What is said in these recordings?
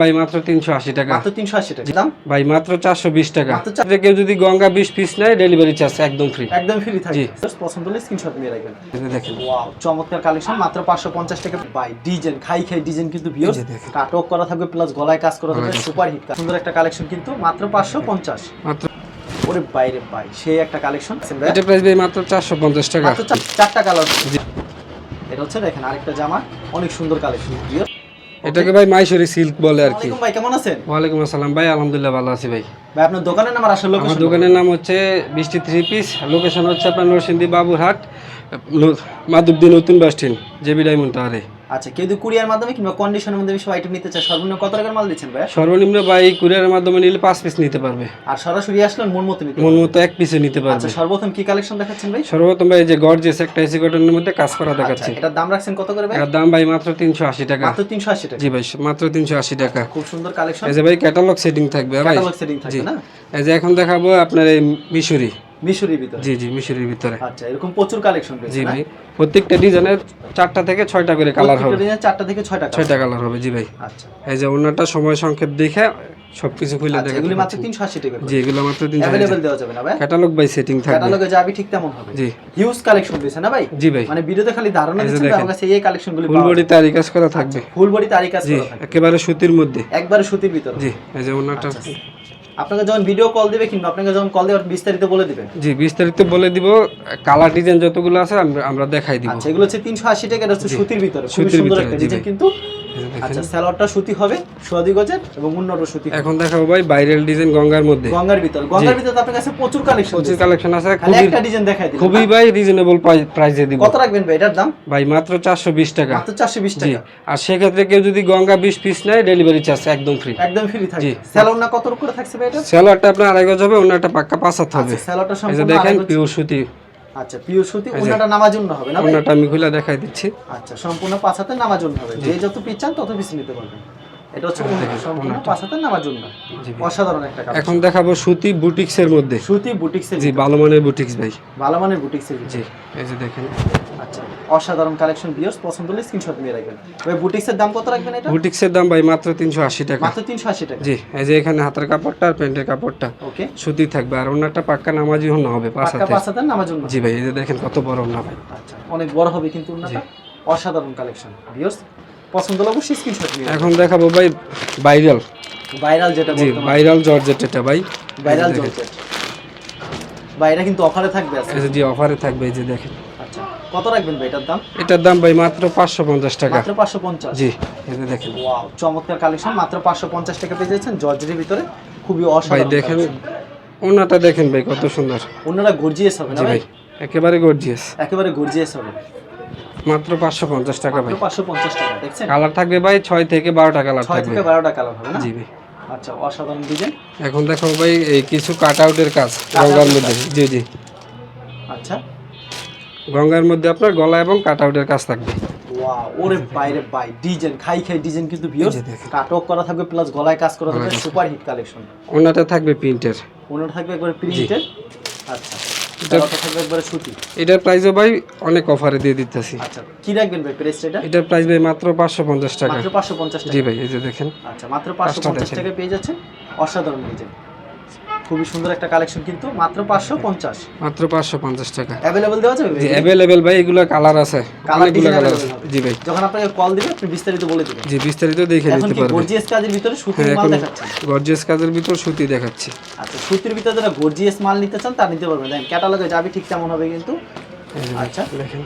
ভাই মাত্র তিনশো আশি টাকা। মাত্র তিনশো আশি টাকা। দাম? ভাই মাত্র চারশো বিশ টাকা। কেউ যদি গঙ্গা বিশ পিস নেয় ডেলিভারি চার্জ একদম ফ্রি একদম ফ্রি। থাকবে পছন্দ হলে স্ক্রিনশট নিয়ে রাখবেন। দেখেন। ওয়াও চমৎকার কালেকশন মাত্র পাঁচশো পঞ্চাশ টাকা। বাই ডিজাইন খাই খাই ডিজাইন কিন্তু দেখেন। কাটক করা থাকবে প্লাস গলায় কাজ করা থাকবে। সুপার হিট সুন্দর একটা কালেকশন কিন্তু মাত্র পাঁচশো পঞ্চাশ। মাত্র ওরে বাইরে বাই সেই একটা কালেকশন এটা প্রাইস ভাই মাত্র চারশো পঞ্চাশ টাকা। চারটা কালার এটা হচ্ছে দেখেন আরেকটা জামা। অনেক সুন্দর কালেকশন এটাকে ভাই মাইশরি সিল্ক বলে আর কি। ভাই কেমন আছেন? ওয়ালাইকুম আসসালাম। ভাই আলহামদুলিল্লাহ ভালো আছি ভাই। ভাই আপনার দোকানের নাম আর আসল লোকেশন আমার দোকানের নাম হচ্ছে বৃষ্টি থ্রি পিস লোকেশন হচ্ছে আপনার নরসিংদী বাবুরহাট মাধবদী নতুন বাস স্ট্যান্ড জেবি ডায়মন্ড টাওয়ারে। আচ্ছা কেউ যদি কুরিয়ার মাধ্যমে কিংবা কন্ডিশনের মধ্যে সব আইটেম নিতে চায় সর্বনিম্ন কত টাকার মাল দিচ্ছেন ভাই সর্বনিম্ন ভাই কুরিয়ারের মাধ্যমে নিলে পাঁচ পিস নিতে পারবে। আর সরাসরি আসলে মন মতো নিতে মন মতো এক পিসে নিতে পারবে। আচ্ছা সর্বপ্রথম কি কালেকশন দেখাচ্ছেন ভাই? সর্বপ্রথম ভাই এই যে গর্জেস একটা এসি কটনের মধ্যে কাজ করা আচ্ছা দেখাচ্ছি। এটার দাম রাখছেন কত করে ভাই? দাম ভাই মাত্র তিনশো আশি টাকা। মাত্র তিনশো আশি টাকা। জি ভাই মাত্র তিনশো আশি টাকা। খুব সুন্দর কালেকশন এই যে ভাই ক্যাটালগ সেটিং থাকবে ভাই? ক্যাটালগ সেটিং থাকবে না? এই যে এখন দেখাবো আপনার এই মিশরি। মিশরির ভিতরে? জি জি মিশরির ভিতরে। আচ্ছা এরকম প্রচুর কালেকশন রয়েছে না? ভাই প্রত্যেকটা ডিজাইনের চারটা থেকে ছয়টা করে কালার হবে। প্রত্যেকটা চারটা থেকে ছয়টা ছয়টা কালার হবে জি ভাই। আচ্ছা। এই যে অন্যটা সময় সংক্ষেপ দেখে সবকিছু খুলে আচ্ছা দেখে এগুলি মাত্র তিনশো আশি টাকা জি এগুলো মাত্র তিনশো অ্যাভেলেবেল দেওয়া যাবে না ভাই? ক্যাটালগ বাই সেটিং থাকবে। ক্যাটালগে যাবি ঠিক তেমন হবে। জি। হিউজ কালেকশন দিয়েছে না ভাই? জি ভাই। মানে ভিডিওতে খালি ধারণা এই যে আমার কাছে এই কালেকশন ফুল বডি তারি কাজ করা থাকবে। ফুল বডি তারি কাজ জি করা থাকে একেবারে সুতির মধ্যে। একবারে সুতির ভিতরে। জি এই যে অন্যটা আচ্ছা। আপনাকে যখন ভিডিও কল দিবে কিংবা আপনাকে যখন কল দেবে বিস্তারিত বলে দিবেন জি বিস্তারিত বলে দিব। কালার ডিজাইন যতগুলো আছে আমরা- দেখাই দিব। আচ্ছা এগুলো হচ্ছে তিনশো আশি টাকা এটা হচ্ছে সুতির ভিতরে সুতির ভিতরে, ডিজাইন কিন্তু। আচ্ছা স্যালোয়ারটা সুতি হবে সোয়াদি গজের এবং অন্যটা সুতি। এখন দেখাবো ভাই ভাইরাল ডিজাইন গঙ্গার মধ্যে। গঙ্গার ভিতর। গঙ্গার ভিতরে আপনার কাছে প্রচুর কালেকশন প্রচুর কালেকশন আছে। খুবই একটা ডিজাইন দেখাই দিন খুবই ভাই রিজনেবল প্রাইসে দিব। কত রাখবেন ভাই এটার দাম? ভাই মাত্র চারশো বিশ টাকা। মাত্র চারশো বিশ জি। টাকা। আর সেক্ষেত্রে কেউ যদি গঙ্গা বিশ পিস নেয় ডেলিভারি চার্জ একদম ফ্রি একদম ফ্রি। কত করে থাকছে ভাই এটা? আপনার আড়াই গজ হবে অন্য একটা পাক্কা পাঁচ হাত হবে। আচ্ছা সম্পূর্ণ দেখেন পিওর সুতি। আচ্ছা পিওর সুতি ওনাটা নামার জন্য হবে না ওনাটা আমি খুলে দেখাই দিচ্ছি। আচ্ছা সম্পূর্ণ পাঁচ হাতে নামার জন্য হবে। যে যত পিস চান তত পিস নিতে পারবেন। এটা হচ্ছে সম্পূর্ণ পাঁচ হাতে নামার জন্য। অসাধারণ একটা কাজ। এখন দেখাবো সুতি বুটিক্সের মধ্যে। সুতি বুটিক্সের জি ভালো মানের বুটিক্স ভাই। ভালো মানের বুটিক্সের জি এই যে দেখেন। আচ্ছা অসাধারণ কালেকশন ভিউয়ার্স পছন্দ হলে স্ক্রিনশট নিয়ে রাখবেন। ভাই বুটিক্সের দাম কত রাখবেন এটা? বুটিক্সের দাম ভাই মাত্র তিনশো আশি টাকা। মাত্র জি এই যে এখানে হাতের কাপড়টা আর প্যান্টের কাপড়টা। ওকে। সুতি থাকবে। আর অন্যটা পাক্কা নামাজি হন হবে পাঁচ হাতে পাঁচ হাতের নামার জি ভাই এই যে দেখেন কত বড় ভাই। আচ্ছা অনেক বড় হবে কিন্তু ওনাটা। অসাধারণ কালেকশন পছন্দ হলে অবশ্যই স্ক্রিনশট নিয়ে এখন দেখাবো ভাই ভাইরাল ভাইরাল যেটা জি ভাইরাল জর্জেট এটা ভাই। ভাইরাল। জর্জেট বাইরে কিন্তু অফারে থাকবে আজকে। যে জি অফারে থাকবে এই যে দেখেন। আচ্ছা কত রাখবেন ভাই এটার দাম? এটার দাম ভাই মাত্র পাঁচশো পঞ্চাশ টাকা। মাত্র পাঁচশো পঞ্চাশ। জি এই যে দেখেন। ওয়াও চমৎকার কালেকশন মাত্র পাঁচশো পঞ্চাশ টাকা পেয়ে যাচ্ছেন জর্জের ভিতরে। খুবই ভাই দেখেন ওনাটা দেখেন ভাই কত সুন্দর। অন্যরা গর্জিয়াস হবে না জি ভাই? ভাই একেবারে গর্জিয়াস একেবারে গর্জিয়াস হবে। মাত্র পাঁচশো পঞ্চাশ টাকা ভাই। পাঁচশো পঞ্চাশ টাকা দেখছেন? কালার থাকবে ভাই ছয় থেকে বারোটা কালার ছয় থাকবে। থেকে বারোটা কালার হবে না? জি ভাই। আচ্ছা অসাধারণ ডিজাইন। এখন দেখো ভাই এই কিছু কাট আউটের কাজ গঙ্গার মধ্যে। জি জি। আচ্ছা। গঙ্গার মধ্যে আপনার গলা এবং কাট আউটের কাজ থাকবে। ওয়াও ওরে বাইরে বাই ডিজাইন খাই খাই ডিজাইন কিন্তু যে কাটক করা থাকবে প্লাস গলায় কাজ করা থাকবে সুপার হিট কালেকশন ওনাটা থাকবে প্রিন্টের অন্যটা থাকবে একবারে প্রিন্টেড আচ্ছা। এটার প্রাইসও ভাই অনেক অফারে দিয়ে দিতেছি। আচ্ছা কি রাখবেন ভাই প্রাইসটা এটা? এটার প্রাইস ভাই মাত্র পাঁচশো পঞ্চাশ টাকা। মাত্র পাঁচশো পঞ্চাশ টাকা। জি ভাই এই যে দেখেন। আচ্ছা মাত্র পাঁচশো পাঁচটা পঞ্চাশ দেখেন। টাকা পেয়ে যাচ্ছেন। অসাধারণ ডিজাইন খুবই সুন্দর একটা কালেকশন কিন্তু মাত্র পাঁচশো পঞ্চাশ। মাত্র পাঁচশো পঞ্চাশ টাকা। অ্যাভেলেবল দেওয়া যাবে জি ভাই? ভাই এগুলো কালার আছে। অনেকগুলো কালার আছে। জি ভাই। যখন আপনাকে কল দিবে আপনি বিস্তারিত বলে দিবেন। জি বিস্তারিত দেখে নিতে কি পারবেন গর্জিয়াস কাজের ভিতরে সুতি হ্যাঁ মাল এখন দেখাচ্ছেন? গর্জিয়াস কাজের ভিতর সুতি দেখাচ্ছি। আচ্ছা সুতির ভিতরে যারা গর্জিয়াস মাল নিতে চান তা নিতে পারবেন। দেখেন ক্যাটালগে যাবে ঠিক তেমন হবে কিন্তু। আচ্ছা। দেখেন।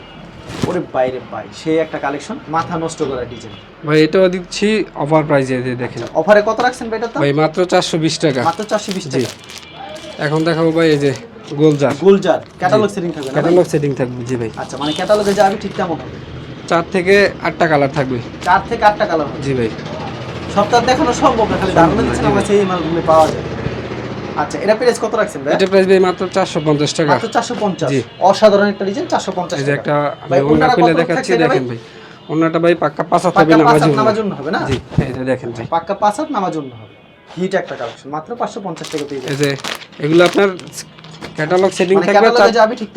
ওরে বাইরে বাই সেই একটা কালেকশন মাথা নষ্ট করা ডিজাইন ভাই এটাও দিচ্ছি অফার প্রাইজে দিয়ে দেখেন। অফারে কত রাখছেন ভাই দাম ভাই মাত্র চারশো বিশ টাকা। মাত্র চারশো বিশ টাকা। এখন দেখাবো ভাই এই যে গোলজার গোলজার ক্যাটালগ সেটিং থাকবে ক্যাটালগ সেটিং থাকবে জি ভাই। আচ্ছা মানে ক্যাটালগে যাবে ঠিক তেমন হবে। চার থেকে আটটা কালার থাকবে। চার থেকে আটটা কালার জি ভাই। সপ্তাহ দেখানো সম্ভব না খালি ধারণা দিচ্ছেন আমার সেই মালগুলো পাওয়া যায়। আচ্ছা এটা প্রাইস কত রাখছেন ভাই এটা প্রাইস ভাই মাত্র চারশো পঞ্চাশ টাকা। মাত্র চারশো পঞ্চাশ। জি। অসাধারণ একটা ডিজাইন চারশো পঞ্চাশ এই যে একটা ভাই, ওনা খুলে দেখাচ্ছি দেখেন ভাই? ওনাটা ভাই পাক্কা পাঁচ হাত হবে পাক্কা না মাঝে হাত জন্য। হবে না? জি যে দেখেন ভাই। পাক্কা পাঁচ হাত নামার জন্য হবে। হিট একটা কালেকশন মাত্র পাঁচশো পঞ্চাশ টাকা পেয়ে এই যে এগুলো আপনার ক্যাটালগ সেটিং মানে থাকবে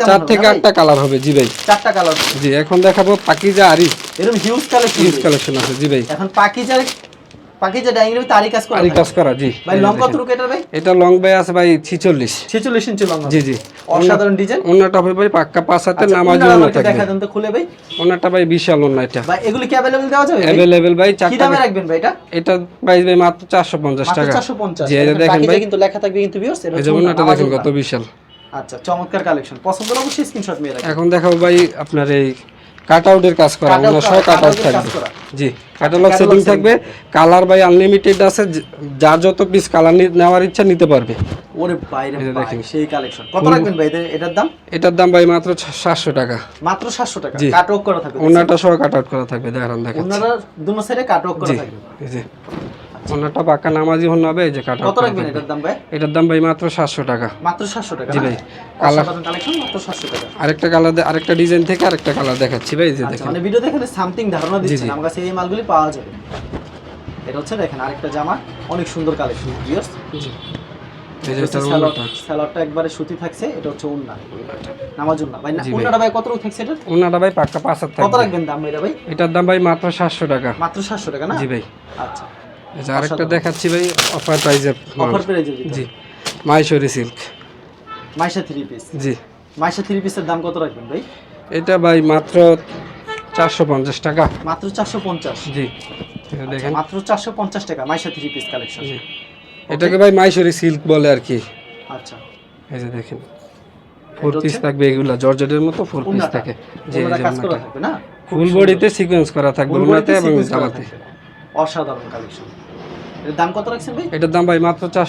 চার- থেকে আটটা কালার হবে জি ভাই। চারটা কালার জি এখন দেখাবো পাকিজা আরি এরকম হিউজ কালেকশন ইউজ কালেকশন আছে জি ভাই। এখন পাকিজার বাকি যে ডাইনিং রুমে তারই কাজ করা আরি থাকে। কাজ করা জি ভাই এই যে লং কত দেখেন। রুক এটার ভাই এটা লং বাই আছে ভাই ছিচল্লিশ 46 ইঞ্চি লং জি জি অসাধারণ ডিজাইন অন্যটা হবে ভাই পাক্কা পাঁচ হাতে নামাজ দেখা থাকবে দেন তো খুলে ভাই অন্যটা ভাই বিশাল অন্য এটা ভাই এগুলি কি अवेलेबल দেওয়া যাবে ভাই? অ্যাভেলেবেল ভাই কি চারটা দামে রাখবেন ভাই এটা এটা প্রাইস ভাই মাত্র চারশো পঞ্চাশ মাত্র টাকা 450 জি এই যে দেখেন দেখেন বাকি ভাই যে কিন্তু লেখা থাকবে কিন্তু ভিউয়ার্স এটা এই যে হচ্ছে অন্যটা নামাজ দেখেন উল্লাহ। কত বিশাল আচ্ছা চমৎকার কালেকশন পছন্দ হলে অবশ্যই স্ক্রিনশট মেরে রাখবেন এখন দেখাবো ভাই আপনার এই কাট আউটের কাজ করা Cutout ওনার সহ করা, কাট আউট cutout এর কাজ থাকবে করা। জি ক্যাটালগ সেটিং থাকবে। কালার বাই আনলিমিটেড আছে যা যার যত পিস কালার নেওয়ার ইচ্ছা নিতে পারবে। ওরে বাইরে দেখেন। সেই কালেকশন কত রাখবেন ভাই এটার দাম? এটার দাম ভাই মাত্র সাতশো টাকা। মাত্র 700 টাকা? কাট অফ করা থাকবে ওনাটা সহ কাট আউট করা থাকবে দেখেন দেখেন ওনারা দুনো সাইডে কাটওয়ার্ক করা থাকবে। জি। ওনাটা পাক্কা নামাজি হন হবে এই যে কাট কত রাখবেন এটার দাম ভাই? এটার দাম ভাই মাত্র সাতশো টাকা। মাত্র 700 টাকা জি? ভাই। কালার- কালেকশন মাত্র 700 টাকা। আরেকটা কালার আরেকটা ডিজাইন থেকে আরেকটা কালার দেখাচ্ছি ভাই যে আচ্ছা দেখেন। মানে ভিডিও দেখে সামথিং ধারণা দিচ্ছেন। আমার কাছে এই মালগুলি পাওয়া যাবে। এটা হচ্ছে দেখেন আরেকটা জামা অনেক সুন্দর কালেকশন ভিউয়ার্স জি। স্যালাডটা একবারে সুতি থাকছে এটা হচ্ছে উন্না। নামাজ উন্না। ভাই উন্নাটা ভাই কত রকম থাকছে এটা ভাই পাক্কা পাঁচ হাত কত রাখবেন দাম এটা ভাই? এটার দাম ভাই মাত্র সাতশো টাকা। মাত্র 700 টাকা না? জি ভাই। আচ্ছা। যে আরেকটা দেখাচ্ছি ভাই অফার প্রাইজের অফার প্রাইজের জি Mysori silk. Maisha three piece জি। মাইশা থ্রি পিসের দাম কত রাখবেন ভাই? এটা ভাই মাত্র চারশো পঞ্চাশ টাকা। মাত্র চারশো পঞ্চাশ? জি দেখেন। মাত্র চারশো পঞ্চাশ টাকা মাইশা থ্রি পিস কালেকশন জি। এটাকে ভাই মাইশোরি সিল্ক বলে আর কি। আচ্ছা। এই যে দেখেন ফোর পিস থাকবে এগুলা জর্জেটের মতো ফোর পিস থাকে। জি এই যে কাজ করা থাকবে না? ফুল বডিতে সিকোয়েন্স করা থাকবে ওনাতে এবং জামাতে। থাকবে। অসাধারণ কালেকশন দাম কত রাখছেন ভাই? এটার দাম ভাই মাত্র আচ্ছা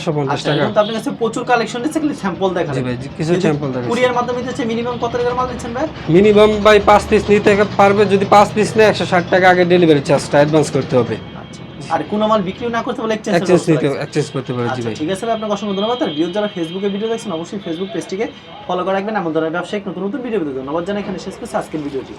টাকা। এখন আপনার কাছে প্রচুর কালেকশন দিচ্ছে খালি স্যাম্পল দেখা জি ভাই কিছু স্যাম্পল দেখাচ্ছি। কুরিয়ার মাধ্যমে দিচ্ছে মিনিমাম কত টাকার মাল দিচ্ছেন ভাই? মিনিমাম ভাই পাঁচ পিস নিতে পারবে যদি পাঁচ পিস নেয় একশো ষাট টাকা আগে ডেলিভারি চার্জটা অ্যাডভান্স করতে হবে। আচ্ছা আর কোনো মাল বিক্রিও না করতে বলে এক্সচেঞ্জ এক্সচেঞ্জ নিতে এক্সচেঞ্জ করতে পারে জি আচ্ছা ভাই। ঠিক আছে ভাই আপনাকে অসংখ্য ধন্যবাদ। আর ভিউ যারা ফেসবুকে ভিডিও দেখছেন অবশ্যই ফেসবুক পেজটিকে ফলো করে রাখবেন। এমন ধরনের ব্যবসায়িক নতুন নতুন ভিডিও পেতে ধন্যবাদ জানাই এখানে শেষ করছি আজকের ভিডিওটি